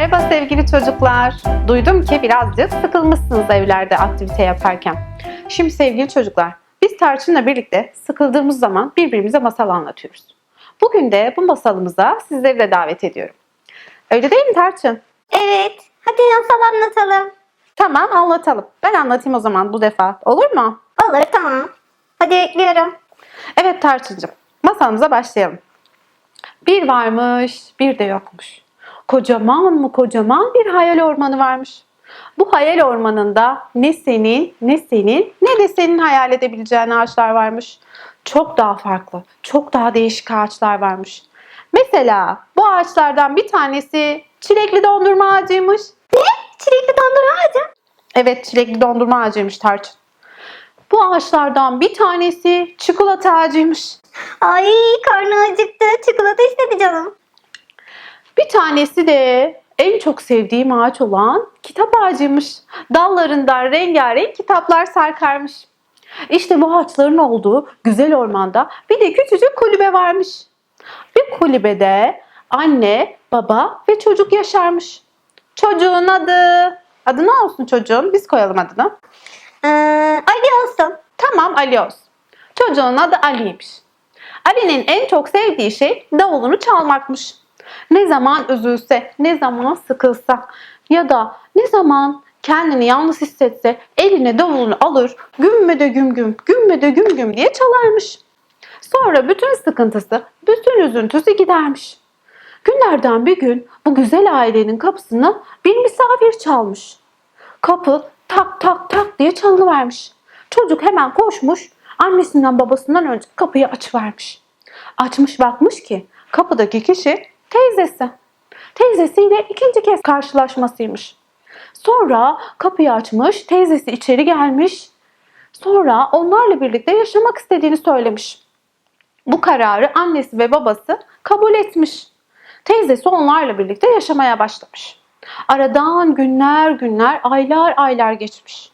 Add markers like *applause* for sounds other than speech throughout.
Merhaba sevgili çocuklar. Duydum ki birazcık sıkılmışsınız evlerde aktivite yaparken. Şimdi sevgili çocuklar, biz Tarçın'la birlikte sıkıldığımız zaman birbirimize masal anlatıyoruz. Bugün de bu masalımıza sizleri de davet ediyorum. Öyle değil mi Tarçın? Evet. Hadi masal anlatalım. Tamam anlatalım. Ben anlatayım o zaman bu defa. Olur mu? Olur tamam. Hadi bekliyorum. Evet Tarçıncığım, masalımıza başlayalım. Bir varmış, bir de yokmuş. Kocaman mı kocaman bir hayal ormanı varmış. Bu hayal ormanında ne senin, ne senin, ne de senin hayal edebileceğin ağaçlar varmış. Çok daha farklı, çok daha değişik ağaçlar varmış. Mesela bu ağaçlardan bir tanesi çilekli dondurma ağacıymış. Ne? Çilekli dondurma ağacı. Evet, çilekli dondurma ağacıymış Tarçın. Bu ağaçlardan bir tanesi çikolata ağacıymış. Ay karnı acıktı. Çikolata istedi canım. Bir tanesi de en çok sevdiğim ağaç olan kitap ağacıymış. Dallarından rengarenk kitaplar sarkarmış. İşte bu ağaçların olduğu güzel ormanda bir de küçücük kulübe varmış. Bir kulübede anne, baba ve çocuk yaşarmış. Çocuğun adı... Adı ne olsun çocuğun? Biz koyalım adını. Ee, Ali olsun. Tamam Ali olsun. Çocuğun adı Ali'ymiş. Ali'nin en çok sevdiği şey davulunu çalmakmış. Ne zaman üzülse, ne zaman sıkılsa ya da ne zaman kendini yalnız hissetse eline davulunu alır, gümme de güm güm, gümme de güm güm diye çalarmış. Sonra bütün sıkıntısı, bütün üzüntüsü gidermiş. Günlerden bir gün bu güzel ailenin kapısına bir misafir çalmış. Kapı tak tak tak diye çalıvermiş. Çocuk hemen koşmuş, annesinden babasından önce kapıyı açıvermiş. Açmış bakmış ki kapıdaki kişi teyzesi. Teyzesiyle ikinci kez karşılaşmasıymış. Sonra kapıyı açmış, teyzesi içeri gelmiş. Sonra onlarla birlikte yaşamak istediğini söylemiş. Bu kararı annesi ve babası kabul etmiş. Teyzesi onlarla birlikte yaşamaya başlamış. Aradan günler günler, aylar aylar geçmiş.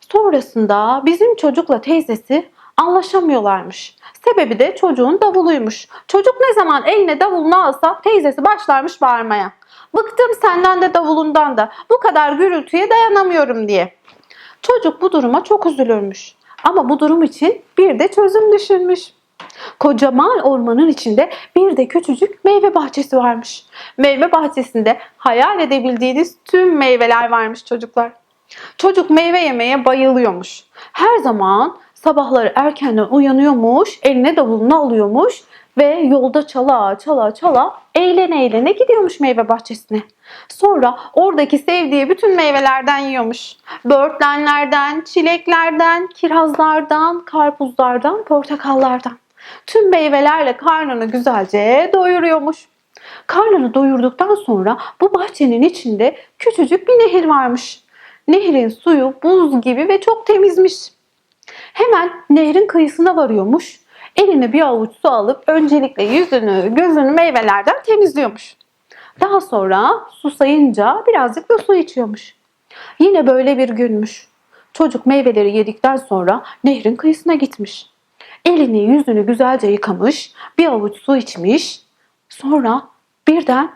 Sonrasında bizim çocukla teyzesi anlaşamıyorlarmış. Sebebi de çocuğun davuluymuş. Çocuk ne zaman eline davulunu alsa teyzesi başlarmış bağırmaya. Bıktım senden de davulundan da. Bu kadar gürültüye dayanamıyorum diye. Çocuk bu duruma çok üzülürmüş. Ama bu durum için bir de çözüm düşünmüş. Kocaman ormanın içinde bir de küçücük meyve bahçesi varmış. Meyve bahçesinde hayal edebildiğiniz tüm meyveler varmış çocuklar. Çocuk meyve yemeye bayılıyormuş. Her zaman sabahları erkenden uyanıyormuş, eline davulunu alıyormuş ve yolda çala çala çala eğlene eğlene gidiyormuş meyve bahçesine. Sonra oradaki sevdiği bütün meyvelerden yiyormuş. Böğürtlenlerden, çileklerden, kirazlardan, karpuzlardan, portakallardan. Tüm meyvelerle karnını güzelce doyuruyormuş. Karnını doyurduktan sonra bu bahçenin içinde küçücük bir nehir varmış. Nehrin suyu buz gibi ve çok temizmiş. Hemen nehrin kıyısına varıyormuş. Eline bir avuç su alıp öncelikle yüzünü, gözünü meyvelerden temizliyormuş. Daha sonra susayınca birazcık da su içiyormuş. Yine böyle bir günmüş. Çocuk meyveleri yedikten sonra nehrin kıyısına gitmiş. Elini yüzünü güzelce yıkamış, bir avuç su içmiş. Sonra birden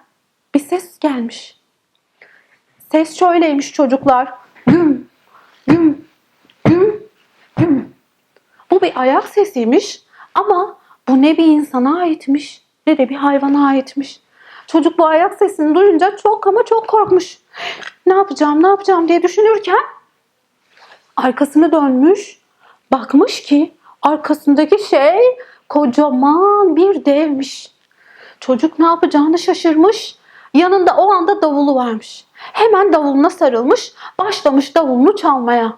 bir ses gelmiş. Ses şöyleymiş çocuklar. Güm, güm, güm. *clears throat* Bu bir ayak sesiymiş ama bu ne bir insana aitmiş ne de bir hayvana aitmiş. Çocuk bu ayak sesini duyunca çok ama çok korkmuş. Ne yapacağım, ne yapacağım diye düşünürken arkasını dönmüş. Bakmış ki arkasındaki şey kocaman bir devmiş. Çocuk ne yapacağını şaşırmış. Yanında o anda davulu varmış. Hemen davuluna sarılmış, başlamış davulunu çalmaya.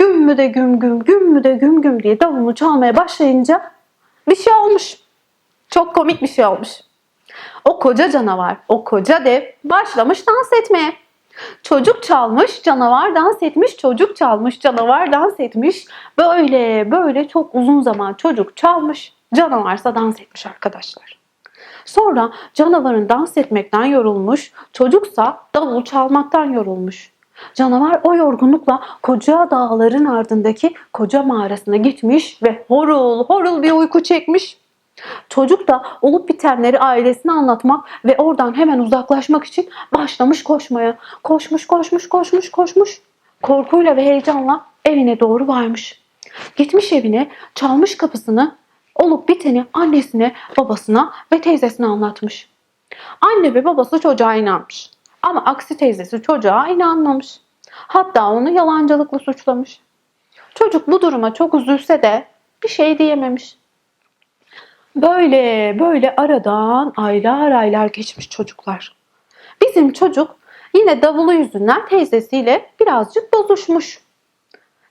Güm mü de güm güm, güm mü de güm güm diye davulunu çalmaya başlayınca bir şey olmuş. Çok komik bir şey olmuş. O koca canavar, o koca dev başlamış dans etmeye. Çocuk çalmış, canavar dans etmiş, çocuk çalmış, canavar dans etmiş. Böyle böyle çok uzun zaman çocuk çalmış, canavarsa dans etmiş arkadaşlar. Sonra canavarın dans etmekten yorulmuş, çocuksa davul çalmaktan yorulmuş. Canavar o yorgunlukla koca dağların ardındaki koca mağarasına gitmiş ve horul horul bir uyku çekmiş. Çocuk da olup bitenleri ailesine anlatmak ve oradan hemen uzaklaşmak için başlamış koşmaya. Koşmuş, koşmuş, koşmuş, koşmuş. Korkuyla ve heyecanla evine doğru varmış. Gitmiş evine, çalmış kapısını, olup biteni annesine, babasına ve teyzesine anlatmış. Anne ve babası çocuğa inanmış. Ama aksi teyzesi çocuğa inanmamış. Hatta onu yalancılıkla suçlamış. Çocuk bu duruma çok üzülse de bir şey diyememiş. Böyle böyle aradan aylar aylar geçmiş çocuklar. Bizim çocuk yine davulu yüzünden teyzesiyle birazcık bozuşmuş.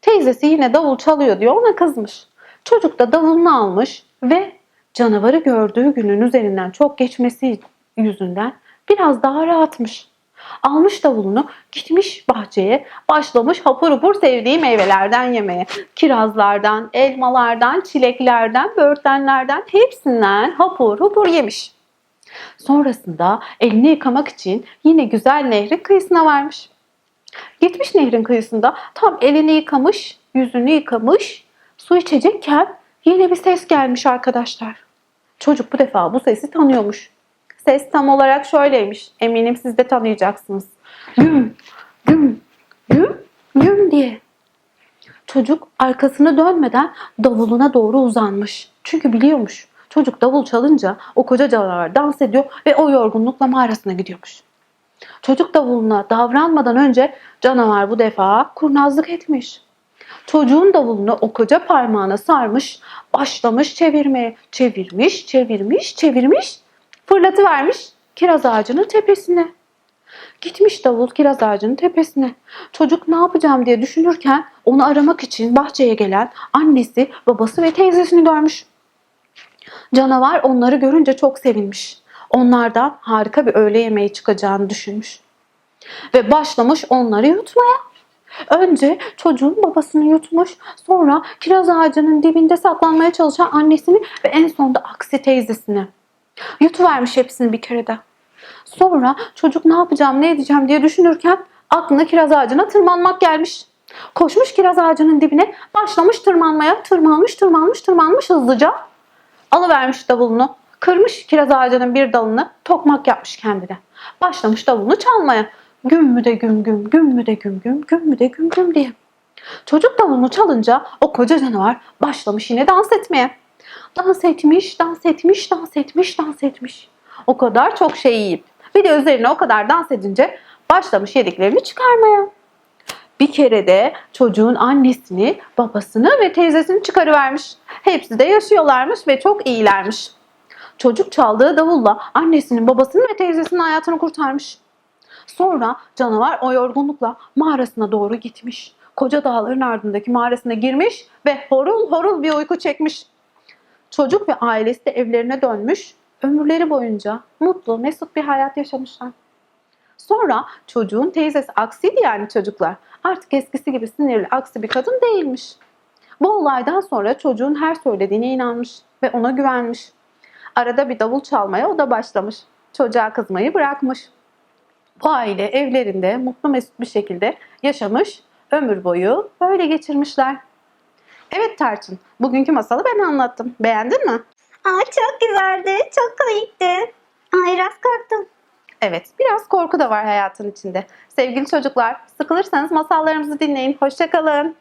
Teyzesi yine davul çalıyor diyor ona kızmış. Çocuk da davulunu almış ve canavarı gördüğü günün üzerinden çok geçmesi yüzünden biraz daha rahatmış. Almış davulunu gitmiş bahçeye başlamış hapur hapur sevdiği meyvelerden yemeye. Kirazlardan, elmalardan, çileklerden, böğürtlenlerden hepsinden hapur hapur yemiş. Sonrasında elini yıkamak için yine güzel nehrin kıyısına varmış. Gitmiş nehrin kıyısında tam elini yıkamış, yüzünü yıkamış, su içecekken yine bir ses gelmiş arkadaşlar. Çocuk bu defa bu sesi tanıyormuş. Ses tam olarak şöyleymiş. Eminim siz de tanıyacaksınız. Güm, güm, güm, güm diye. Çocuk arkasını dönmeden davuluna doğru uzanmış. Çünkü biliyormuş. Çocuk davul çalınca o koca canavar dans ediyor ve o yorgunlukla mağarasına gidiyormuş. Çocuk davuluna davranmadan önce canavar bu defa kurnazlık etmiş. Çocuğun davulunu o koca parmağına sarmış, başlamış çevirmeye. Çevirmiş, çevirmiş, çevirmiş, fırlatıvermiş kiraz ağacının tepesine. Gitmiş davul kiraz ağacının tepesine. Çocuk ne yapacağım diye düşünürken onu aramak için bahçeye gelen annesi, babası ve teyzesini görmüş. Canavar onları görünce çok sevinmiş. Onlardan harika bir öğle yemeği çıkacağını düşünmüş. Ve başlamış onları yutmaya. Önce çocuğun babasını yutmuş, sonra kiraz ağacının dibinde saklanmaya çalışan annesini ve en sonunda aksi teyzesini. Yutuvermiş hepsini bir kerede. Sonra çocuk ne yapacağım, ne edeceğim diye düşünürken aklına kiraz ağacına tırmanmak gelmiş. Koşmuş kiraz ağacının dibine, başlamış tırmanmaya, tırmanmış, tırmanmış, tırmanmış hızlıca. Alıvermiş davulunu, kırmış kiraz ağacının bir dalını, tokmak yapmış kendine. Başlamış davulunu çalmaya. Güm mü de güm güm, güm mü de güm güm, güm mü de güm güm diye. Çocuk davulunu çalınca o koca canavar başlamış yine dans etmeye. Dans etmiş, dans etmiş, dans etmiş, dans etmiş. O kadar çok şey yiyip bir de üzerine o kadar dans edince başlamış yediklerini çıkarmaya. Bir kere de çocuğun annesini, babasını ve teyzesini çıkarıvermiş. Hepsi de yaşıyorlarmış ve çok iyilermiş. Çocuk çaldığı davulla annesinin, babasının ve teyzesinin hayatını kurtarmış. Sonra canavar o yorgunlukla mağarasına doğru gitmiş. Koca dağların ardındaki mağarasına girmiş ve horul horul bir uyku çekmiş. Çocuk ve ailesi de evlerine dönmüş. Ömürleri boyunca mutlu, mesut bir hayat yaşamışlar. Sonra çocuğun teyzesi aksiydi yani çocuklar. Artık eskisi gibi sinirli aksi bir kadın değilmiş. Bu olaydan sonra çocuğun her söylediğine inanmış ve ona güvenmiş. Arada bir davul çalmaya o da başlamış. Çocuğa kızmayı bırakmış. Bu aile evlerinde mutlu mesut bir şekilde yaşamış, ömür boyu böyle geçirmişler. Evet Tarçın, bugünkü masalı ben anlattım. Beğendin mi? Aa, çok güzeldi. Çok komikti. Ay biraz korktum. Evet, biraz korku da var hayatın içinde. Sevgili çocuklar, sıkılırsanız masallarımızı dinleyin. Hoşçakalın.